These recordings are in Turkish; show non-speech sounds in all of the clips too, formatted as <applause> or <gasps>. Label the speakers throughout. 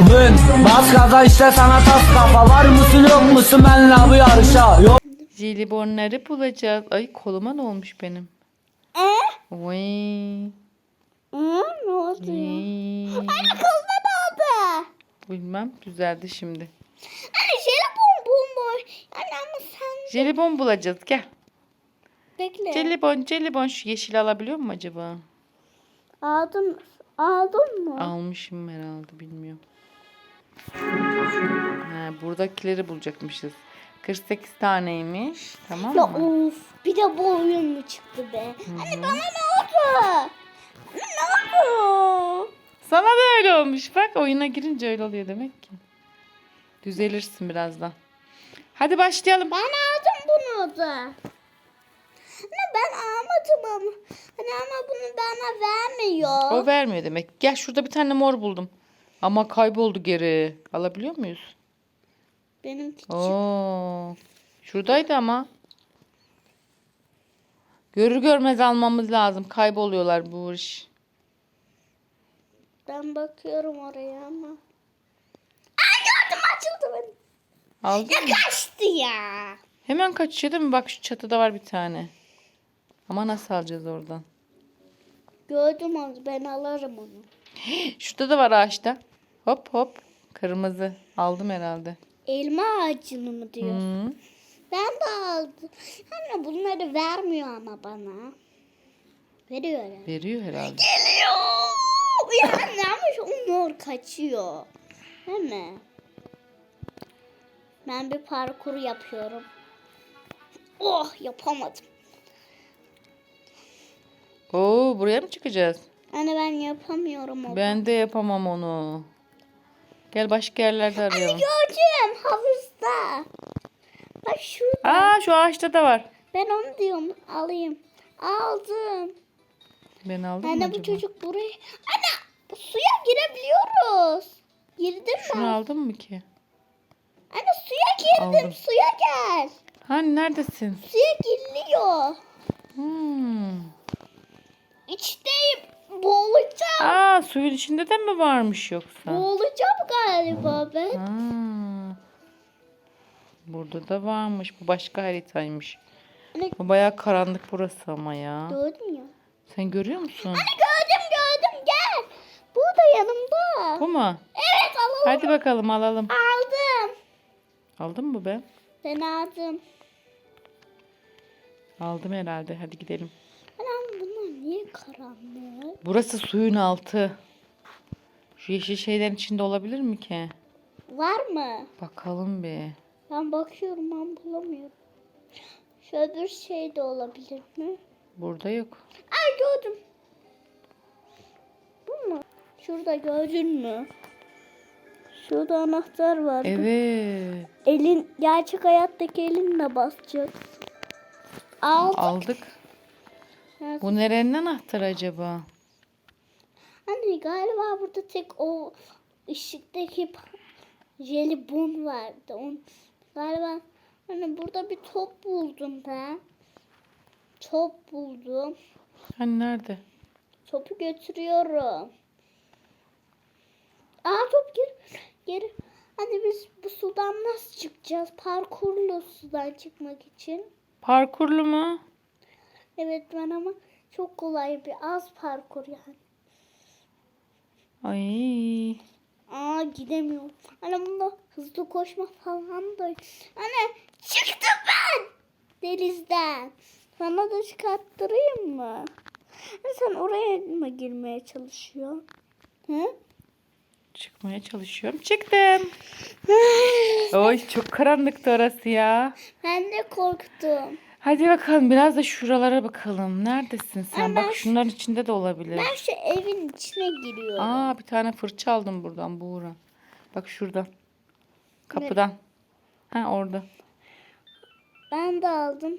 Speaker 1: Vın bas gaza işte sana tas kafa Var mısın yok musun benle bu yarışa Yok
Speaker 2: Jelibonları bulacağız. Ay koluma ne olmuş benim?
Speaker 3: Ee?
Speaker 2: Vay.
Speaker 3: Hı, ne oldu ya? Anne kızma ne oldu?
Speaker 2: Bilmem düzeldi şimdi.
Speaker 3: Anne jelibon bomboş. Anne ama sen
Speaker 2: Jelibon bulacağız gel.
Speaker 3: bekle.
Speaker 2: Jelibon jelibon şu yeşil alabiliyor mu acaba?
Speaker 3: Aldın, aldın mı?
Speaker 2: Almışım herhalde bilmiyorum. Ha, buradakileri bulacakmışız. 48 taneymiş. Tamam
Speaker 3: Ya
Speaker 2: mı?
Speaker 3: of bir de bu oyun mu çıktı be? Anne bana ne oldu? Ne oldu?
Speaker 2: Sana da öyle olmuş. Bak oyuna girince öyle oluyor demek ki. Düzelirsin birazdan. Hadi başlayalım.
Speaker 3: Ben aldım bunu da. Anne ben almadım ama. Anne ama bunu bana vermiyor.
Speaker 2: O vermiyor demek. Gel şurada bir tane mor buldum. Ama kayboldu geri. Alabiliyor muyuz?
Speaker 3: Benim küçük.
Speaker 2: Oo. Şuradaydı ama. Görür görmez almamız lazım. Kayboluyorlar bu iş.
Speaker 3: Ben bakıyorum oraya ama. Aa gördüm açıldı benim.
Speaker 2: Aldın
Speaker 3: Ya
Speaker 2: mı?
Speaker 3: kaçtı ya.
Speaker 2: Hemen kaçıyor değil mi? Bak şu çatıda var bir tane. Ama nasıl alacağız oradan?
Speaker 3: Gördüm onu ben alırım onu. <gasps>
Speaker 2: Şurada da var ağaçta. Hop hop. Kırmızı. Aldım herhalde.
Speaker 3: Elma ağacını mı diyor?
Speaker 2: Hı.
Speaker 3: Ben de aldım. Anne bunları vermiyor ama bana. Veriyor ya.
Speaker 2: Veriyor herhalde.
Speaker 3: Geliyor. Ya anne ama şu mor kaçıyor. Değil mi? Ben bir parkur yapıyorum. Oh yapamadım.
Speaker 2: Oo buraya mı çıkacağız?
Speaker 3: Anne ben yapamıyorum onu.
Speaker 2: Ben de yapamam onu. Gel başka yerlerde arayalım.
Speaker 3: Gördüm havuzda. Bak şurada.
Speaker 2: Aa şu ağaçta da var.
Speaker 3: Ben onu diyorum alayım. Aldım.
Speaker 2: Ben aldım mı
Speaker 3: Anne
Speaker 2: acaba?
Speaker 3: bu çocuk buraya. Anne bu suya girebiliyoruz. Girdim
Speaker 2: Şunu
Speaker 3: ben.
Speaker 2: aldın mı ki?
Speaker 3: Anne suya girdim.
Speaker 2: Aldım.
Speaker 3: Suya gel.
Speaker 2: Hani neredesin?
Speaker 3: Suya giriliyor.
Speaker 2: Hmm.
Speaker 3: İçteyim. Boğulacağım.
Speaker 2: Aa suyun içinde de mi varmış yoksa?
Speaker 3: Boğulacağım galiba ben.
Speaker 2: Ha. Burada da varmış. Bu başka haritaymış.
Speaker 3: Anne
Speaker 2: Bu bayağı karanlık burası ama ya.
Speaker 3: gördün ya.
Speaker 2: Sen görüyor musun?
Speaker 3: Anne gördüm gördüm gel. Burada yanımda.
Speaker 2: Bu mu?
Speaker 3: Evet alalım.
Speaker 2: Hadi bakalım alalım.
Speaker 3: Aldım.
Speaker 2: Aldın mı be?
Speaker 3: Ben aldım.
Speaker 2: Aldım herhalde. Hadi gidelim.
Speaker 3: Anam bunlar niye karanlık?
Speaker 2: Burası suyun altı. Şu yeşil şeylerin içinde olabilir mi ki?
Speaker 3: Var mı?
Speaker 2: Bakalım bir.
Speaker 3: Ben bakıyorum ben bulamıyorum. Şu öbür şey de olabilir mi?
Speaker 2: Burada yok.
Speaker 3: Ay gördüm. Bu mu? Şurada gördün mü? Şurada anahtar var.
Speaker 2: Evet.
Speaker 3: Elin gerçek hayattaki elinle basacak. Aldık.
Speaker 2: Aldık. Bu nerenin anahtarı acaba?
Speaker 3: Anne galiba burada tek o ışıktaki jelibon vardı. On, galiba hani burada bir top buldum ben. Top buldum.
Speaker 2: Hani nerede?
Speaker 3: Topu götürüyorum. Aa top geri. Geri. Hani biz bu sudan nasıl çıkacağız? Parkurlu sudan çıkmak için.
Speaker 2: Parkurlu mu?
Speaker 3: Evet ben ama çok kolay bir az parkur yani.
Speaker 2: Ay.
Speaker 3: Aa gidemiyorum. Anne bunda hızlı koşma falan da. Anne çıktım ben denizden. Sana da çıkarttırayım mı? Sen oraya mı girmeye çalışıyorsun? Hı?
Speaker 2: Çıkmaya çalışıyorum. Çıktım. Oy çok karanlıktı orası ya.
Speaker 3: ben de korktum.
Speaker 2: Hadi bakalım biraz da şuralara bakalım. Neredesin sen?
Speaker 3: Ama ben
Speaker 2: Bak
Speaker 3: şu-
Speaker 2: şunların içinde de olabilir.
Speaker 3: Ben şu evin içine giriyorum.
Speaker 2: Aa bir tane fırça aldım buradan Buğra. Bak şuradan. Kapıdan. Ha orada.
Speaker 3: Ben de aldım.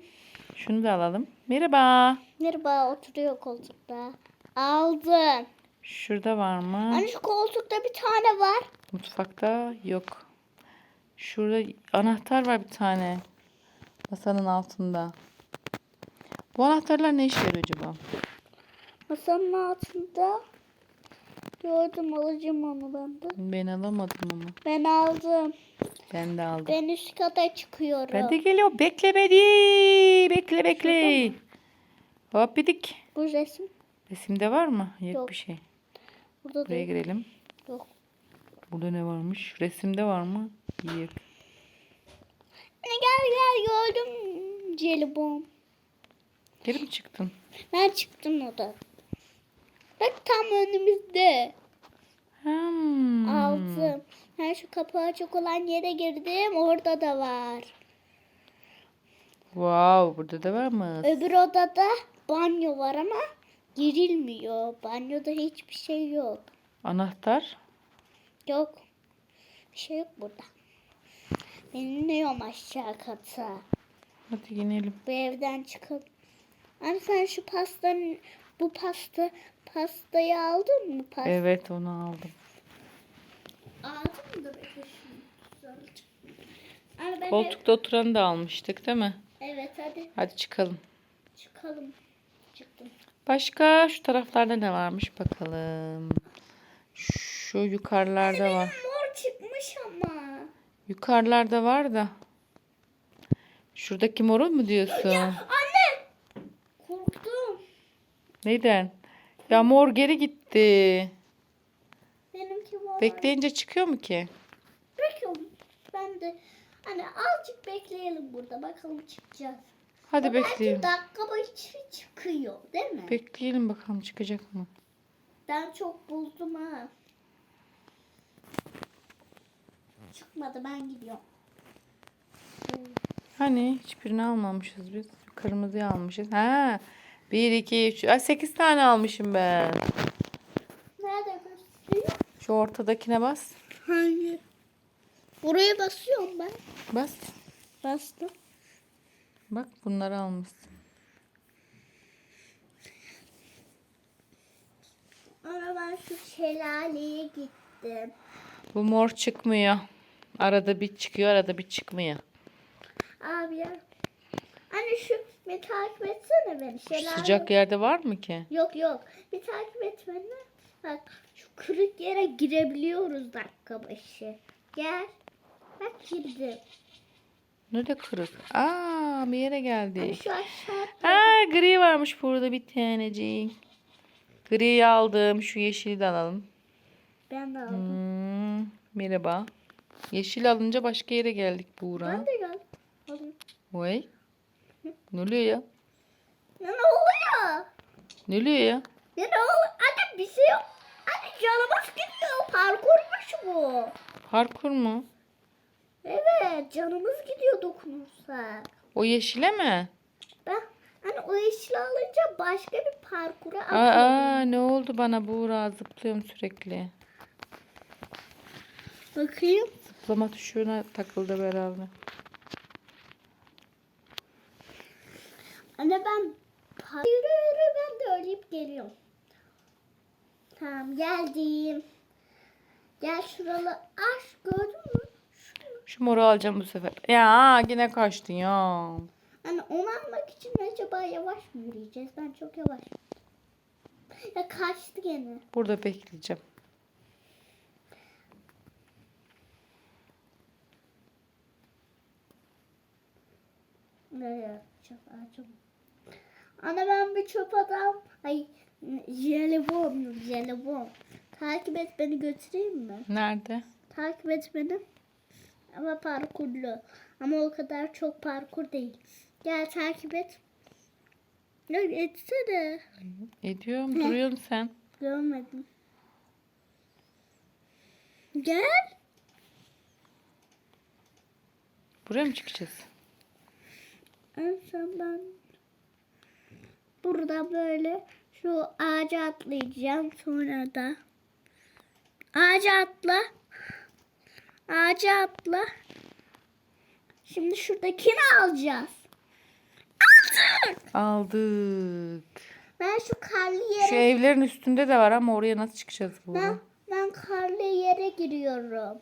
Speaker 2: Şunu da alalım. Merhaba.
Speaker 3: Merhaba oturuyor koltukta. Aldım.
Speaker 2: Şurada var mı?
Speaker 3: Anne şu koltukta bir tane var.
Speaker 2: Mutfakta yok. Şurada anahtar var bir tane. Masanın altında. Bu anahtarlar ne işe yarıyor acaba?
Speaker 3: Masanın altında Gördüm alacağım onu ben de.
Speaker 2: Ben alamadım ama.
Speaker 3: Ben aldım.
Speaker 2: Ben de aldım.
Speaker 3: Ben üst kata çıkıyorum.
Speaker 2: Ben de geliyor. Bekle beni. Bekle bekle. Hop bidik.
Speaker 3: Bu resim
Speaker 2: Resimde var mı? Yok,
Speaker 3: Yok.
Speaker 2: bir şey.
Speaker 3: burada
Speaker 2: Buraya
Speaker 3: değil.
Speaker 2: girelim.
Speaker 3: Yok.
Speaker 2: Burada ne varmış? Resimde var mı? Yok.
Speaker 3: Anne gel gel gördüm jelibon.
Speaker 2: Geri mi çıktın?
Speaker 3: Ben çıktım odan. Bak tam önümüzde.
Speaker 2: Hmm.
Speaker 3: Aldım. Ben şu kapı açık olan yere girdim. Orada da var.
Speaker 2: Wow, burada da var mı?
Speaker 3: Öbür odada banyo var ama girilmiyor. Banyoda hiçbir şey yok.
Speaker 2: Anahtar.
Speaker 3: Yok. Bir şey yok burada. İniyorum aşağı kata.
Speaker 2: Hadi inelim.
Speaker 3: Bu evden çıkalım. Anne sen şu pastanın bu pasta pastayı aldın mı? Pasta.
Speaker 2: Evet onu aldım.
Speaker 3: Aldın mı da. Anne ben ev-
Speaker 2: Koltukta oturanı da almıştık değil mi?
Speaker 3: Evet hadi
Speaker 2: Hadi çıkalım.
Speaker 3: çıkalım. Çıktım.
Speaker 2: Başka şu taraflarda ne varmış bakalım. Şu yukarılarda var.
Speaker 3: Mor çıkmış ama.
Speaker 2: Yukarılarda var da. Şuradaki moru mu diyorsun?
Speaker 3: Anne! Korktum.
Speaker 2: Neyden? Ya mor geri gitti.
Speaker 3: Benimki mor.
Speaker 2: Bekleyince çıkıyor mu ki?
Speaker 3: Bekliyorum. Ben de hani azıcık bekleyelim burada. Bakalım çıkacağız.
Speaker 2: Hadi
Speaker 3: Belki
Speaker 2: bekleyelim.
Speaker 3: dakika başı çıkıyor değil mi?
Speaker 2: Bekleyelim bakalım çıkacak mı?
Speaker 3: Ben çok buldum ha. Çıkmadı ben gidiyorum.
Speaker 2: Hani hiçbirini almamışız biz. Kırmızıyı almışız. Ha. 1, 2, 3. Ay 8 tane almışım ben.
Speaker 3: Nerede gösteriyor?
Speaker 2: Şu ortadakine bas.
Speaker 3: Hangi? Buraya basıyorum ben.
Speaker 2: Bas.
Speaker 3: Bastım.
Speaker 2: Bak bunları almışsın.
Speaker 3: Ama ben şu şelaleye gittim.
Speaker 2: Bu mor çıkmıyor. Arada bir çıkıyor, arada bir çıkmıyor.
Speaker 3: Abi ya. Anne şu bir takip etsene beni.
Speaker 2: Şu
Speaker 3: Şelale.
Speaker 2: sıcak yerde var mı ki?
Speaker 3: Yok yok. Bir takip et beni. Bak şu kırık yere girebiliyoruz dakika başı. Gel. Bak girdim.
Speaker 2: Nerede kırık? Aa bir yere
Speaker 3: Hani
Speaker 2: geldik.
Speaker 3: şu aşağı.
Speaker 2: Aa gri varmış burada bir tanecik. Griyi aldım. Şu yeşili de alalım.
Speaker 3: Ben de aldım.
Speaker 2: Hmm, merhaba. Yeşil alınca başka yere geldik Buğra.
Speaker 3: Ben de gel. Alayım.
Speaker 2: Vay. Ne oluyor ya?
Speaker 3: Ne oluyor?
Speaker 2: Ne oluyor ya?
Speaker 3: Ne oluyor? Anne bir şey yok. Anne canımız gidiyor. Parkurmuş bu.
Speaker 2: Parkur mu?
Speaker 3: Evet canımız gidiyor dokunursak.
Speaker 2: O yeşile mi?
Speaker 3: Ben hani o yeşili alınca başka bir parkura
Speaker 2: Aa,
Speaker 3: atıyorum.
Speaker 2: aa, ne oldu bana Buğra? Zıplıyorum sürekli.
Speaker 3: Bakayım.
Speaker 2: Zıplama tuşuna takıldı beraber.
Speaker 3: Anne ben yürü yürü ben de öleyip geliyorum. Tamam geldim. Gel şuralı aç gördün mü?
Speaker 2: Şu moru alacağım bu sefer. Ya yine kaçtın ya.
Speaker 3: Hani onu almak için acaba yavaş mı yürüyeceğiz? Ben çok yavaş. Ya kaçtı gene.
Speaker 2: Burada bekleyeceğim.
Speaker 3: Nereye çöp ağacım? Ana ben bir çöp adam. Ay jelibon, jelibon. Takip et beni götüreyim mi?
Speaker 2: Nerede?
Speaker 3: Takip et beni. Ama parkurlu. Ama o kadar çok parkur değil. Gel takip et. Ya etsene.
Speaker 2: Ediyorum. Duruyorsun sen.
Speaker 3: Görmedim. Gel.
Speaker 2: Buraya mı çıkacağız?
Speaker 3: Son ben burada böyle şu ağaca atlayacağım sonra da. Ağaca atla. Ağaca atla. Şimdi şuradakini alacağız.
Speaker 2: Aldık.
Speaker 3: ben şu karlı
Speaker 2: Şu
Speaker 3: yere
Speaker 2: evlerin üstünde de var ama oraya nasıl çıkacağız bu?
Speaker 3: ben, ben karlı yere giriyorum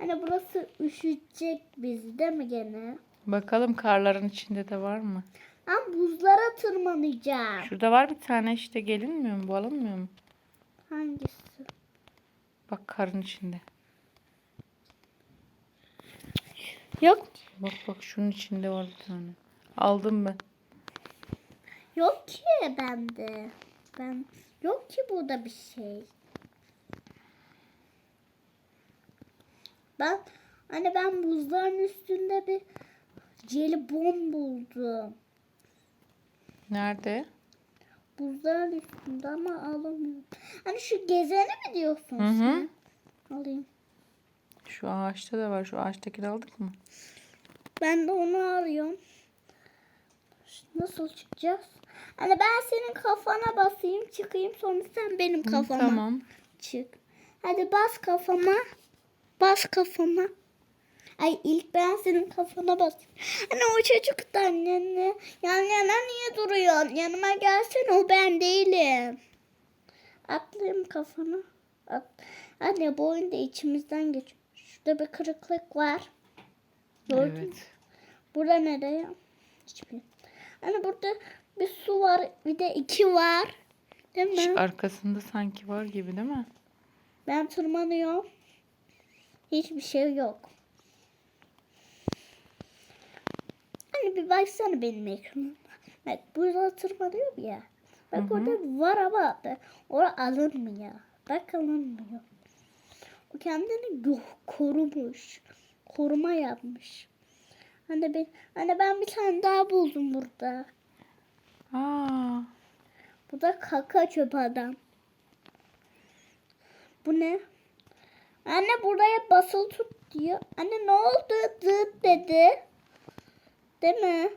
Speaker 3: Hani burası üşütecek bizi değil mi gene?
Speaker 2: Bakalım karların içinde de var mı?
Speaker 3: Ben buzlara tırmanacağım.
Speaker 2: Şurada var bir tane işte gelinmiyor mu? Bu alınmıyor mu?
Speaker 3: Hangisi?
Speaker 2: Bak karın içinde.
Speaker 3: Yok.
Speaker 2: Bak bak şunun içinde var bir tane. Aldım ben.
Speaker 3: Yok ki bende. Ben yok ki burada bir şey. Ben hani ben buzların üstünde bir jelibon buldum.
Speaker 2: Nerede?
Speaker 3: Buzların üstünde ama alamıyorum. Hani şu gezeni mi diyorsun
Speaker 2: Hı hı.
Speaker 3: sen? Alayım.
Speaker 2: Şu ağaçta da var. Şu ağaçtakini aldık mı?
Speaker 3: Ben de onu arıyorum. Nasıl çıkacağız? Hani ben senin kafana basayım çıkayım sonra sen benim
Speaker 2: Hı,
Speaker 3: kafama
Speaker 2: Tamam.
Speaker 3: çık. Hadi bas kafama. Bas kafama. Ay ilk ben senin kafana basayım. Hani o çocuk da annenle yan yana niye duruyorsun? Yanıma gelsene o ben değilim. Atlayayım kafana. At. Anne bu oyunda içimizden geçiyor. Şurada bir kırıklık var. Gördün mü?
Speaker 2: Evet.
Speaker 3: Burada nereye? Hiçbir. Hani burada bir su var bir de iki var. Değil mi?
Speaker 2: Şu arkasında sanki var gibi değil mi?
Speaker 3: Ben tırmanıyorum. Hiçbir şey yok. Hani bir baksana benim ekranıma. Bak burada tırmanıyorum ya. Bak orada var ama orada alınmıyor. Bak alınmıyor. O kendini korumuş. Koruma yapmış. Hani ben, hani ben bir tane daha buldum burada.
Speaker 2: Aa,
Speaker 3: Bu da kaka çöp adam. Bu ne? Anne buraya basılı tut diyor. Anne ne oldu? Dıt dedi. Değil mi?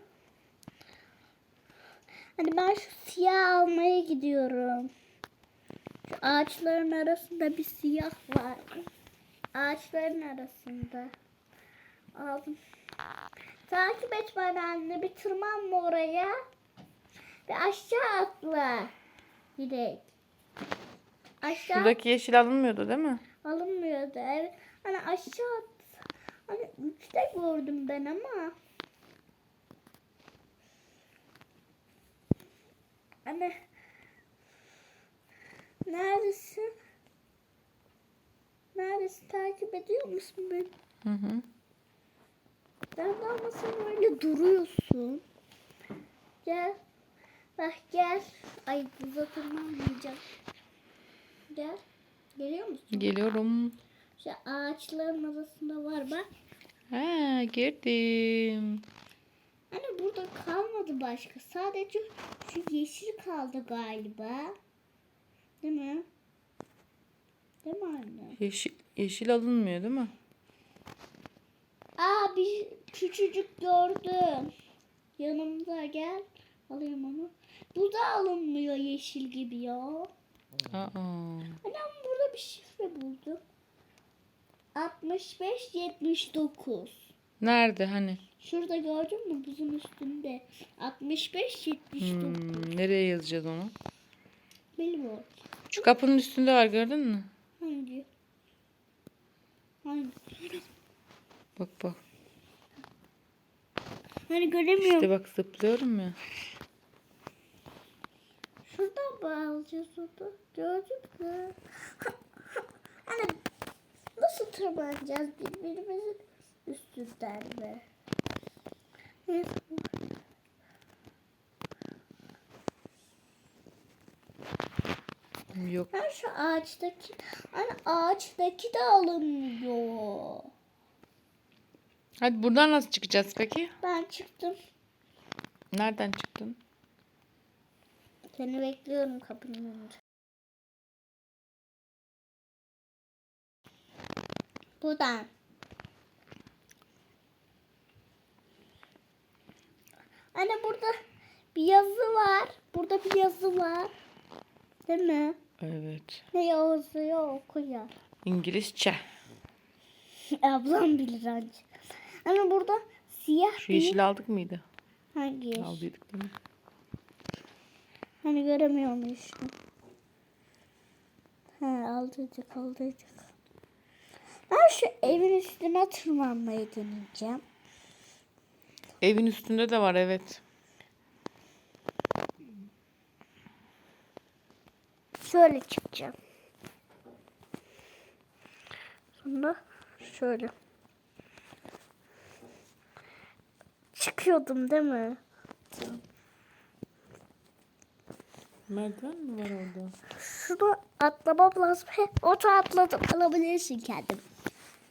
Speaker 3: Hani ben şu siyah almaya gidiyorum. Şu ağaçların arasında bir siyah var. Ağaçların arasında. Aldım. Takip et bana anne. Bir tırmanma oraya. Ve aşağı atla. Direkt. Aşağı
Speaker 2: şuradaki yeşil alınmıyordu değil mi?
Speaker 3: Alınmıyordu. Evet. Hani aşağı at. Hani üçte gördüm ben ama. Anne. Neredesin? Neredesin? Takip ediyor musun beni?
Speaker 2: Hı hı.
Speaker 3: Ben de ama sen öyle duruyorsun. Gel. Bak gel. Ay buza tırmanmayacağım. Gel. Geliyor musun?
Speaker 2: Geliyorum.
Speaker 3: Şu ağaçların arasında var bak.
Speaker 2: Ha, girdim.
Speaker 3: Hani burada kalmadı başka. Sadece şu yeşil kaldı galiba. Değil mi? Değil mi anne?
Speaker 2: Yeşil, yeşil alınmıyor değil mi?
Speaker 3: Aa bir küçücük gördüm. Yanımda gel. Alayım onu. Bu da alınmıyor yeşil gibi ya.
Speaker 2: Aa.
Speaker 3: Bir şifre buldum. 65 79.
Speaker 2: Nerede hani?
Speaker 3: Şurada gördün mü buzun üstünde? 65 79.
Speaker 2: Hmm, nereye yazacağız onu?
Speaker 3: Bilmiyorum.
Speaker 2: Şu kapının üstünde var gördün mü?
Speaker 3: Hangi? Hangi?
Speaker 2: Bak bak.
Speaker 3: Hani göremiyorum.
Speaker 2: İşte bak zıplıyorum ya.
Speaker 3: Şuradan bağlayacağız onu. Gördün mü? Hani nasıl tırmanacağız birbirimizin üstünden mi? Neyse.
Speaker 2: Yok.
Speaker 3: Ben şu ağaçtaki, hani ağaçtaki de alınmıyor.
Speaker 2: Hadi buradan nasıl çıkacağız peki?
Speaker 3: Ben çıktım.
Speaker 2: Nereden çıktın?
Speaker 3: Seni bekliyorum kapının önünde. Buradan. Anne burada bir yazı var. Burada bir yazı var. Değil mi?
Speaker 2: Evet.
Speaker 3: Ne yazıyor okuyor.
Speaker 2: İngilizce.
Speaker 3: Ablam bilir anca. Anne burada siyah
Speaker 2: Şu
Speaker 3: bir...
Speaker 2: yeşil aldık mıydı?
Speaker 3: Hangi yeşil?
Speaker 2: Aldıydık değil mi?
Speaker 3: Hani göremiyorum işte. He aldıydık aldıydık. Ben şu evin üstüne tırmanmayı deneyeceğim.
Speaker 2: Evin üstünde de var evet.
Speaker 3: Şöyle çıkacağım. Sonra şöyle. Çıkıyordum değil mi?
Speaker 2: Merdiven mi var orada?
Speaker 3: Şunu atlamam lazım. He, ota atladım. Alabilirsin kendim.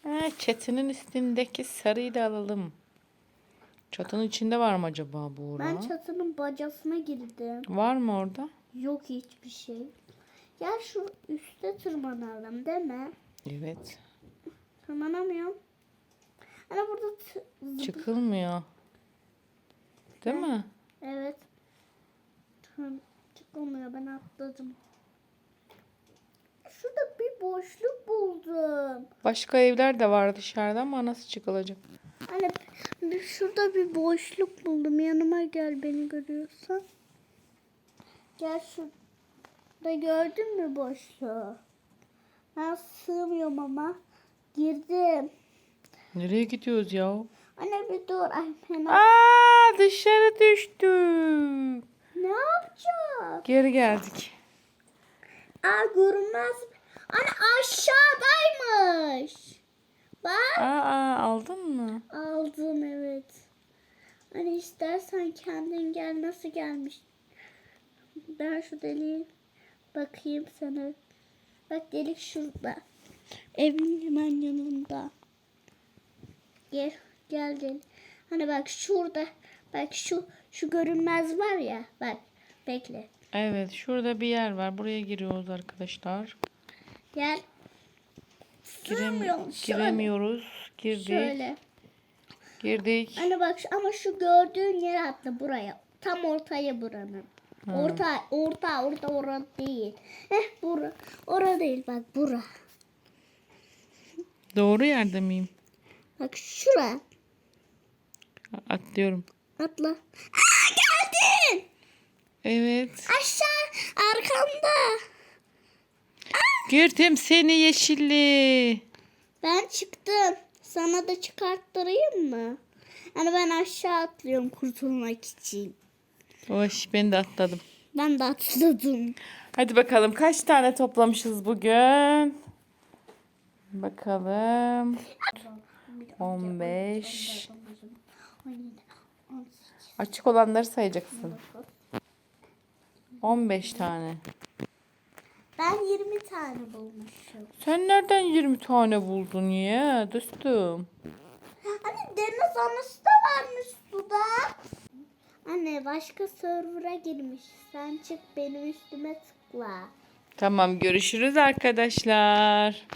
Speaker 2: Ha, çatının üstündeki sarıyı da alalım. Çatının içinde var mı acaba Buğra?
Speaker 3: Ben çatının bacasına girdim.
Speaker 2: Var mı orada?
Speaker 3: Yok hiçbir şey. Gel şu üste tırmanalım değil mi?
Speaker 2: Evet.
Speaker 3: Tırmanamıyorum. Hani burada t-
Speaker 2: Çıkılmıyor. Değil mi?
Speaker 3: Evet. Tır- çıkılmıyor ben atladım. Şurada boşluk buldum.
Speaker 2: Başka evler de var dışarıda ama nasıl çıkılacak?
Speaker 3: Hani bir, şurada bir boşluk buldum. Yanıma gel beni görüyorsan. Gel şurada gördün mü boşluğu? Ben sığmıyorum ama. Girdim.
Speaker 2: Nereye gidiyoruz ya?
Speaker 3: Anne bir dur. Ay fena.
Speaker 2: Aa dışarı düştük.
Speaker 3: Ne yapacağız?
Speaker 2: Geri geldik.
Speaker 3: Aa görünmez. Anne aşağıdaymış. Bak.
Speaker 2: Aa aldın mı?
Speaker 3: Aldım evet. Hani istersen kendin gel nasıl gelmiş. Ben şu deliğe bakayım sana. Bak delik şurada. Evin hemen yanında. Gel gel gel. Hani bak şurada. Bak şu şu görünmez var ya. Bak bekle.
Speaker 2: Evet şurada bir yer var. Buraya giriyoruz arkadaşlar.
Speaker 3: Gel. Sığmıyorum. Şöyle.
Speaker 2: giremiyoruz. Girdik.
Speaker 3: Şöyle.
Speaker 2: Girdik.
Speaker 3: Anne bak şu- ama şu gördüğün yer atla buraya. Tam ortaya buranın. Orta, orta, orta, orada değil. Heh, bura. Orada değil bak, bura.
Speaker 2: Doğru yerde miyim?
Speaker 3: Bak şura.
Speaker 2: Atlıyorum.
Speaker 3: Atla. Aa, geldin.
Speaker 2: Evet.
Speaker 3: Aşağı, arkamda.
Speaker 2: Girdim seni yeşilli.
Speaker 3: Ben çıktım. Sana da çıkarttırayım mı? Hani ben aşağı atlıyorum kurtulmak için.
Speaker 2: Hoş ben de atladım.
Speaker 3: Ben de atladım.
Speaker 2: Hadi bakalım kaç tane toplamışız bugün? Bakalım. 15. Açık olanları sayacaksın. 15 tane.
Speaker 3: Ben 20 tane bulmuşum.
Speaker 2: Sen nereden 20 tane buldun ya dostum?
Speaker 3: Hani deniz anası da varmış suda. Anne başka server'a girmiş. Sen çık benim üstüme tıkla.
Speaker 2: Tamam görüşürüz arkadaşlar.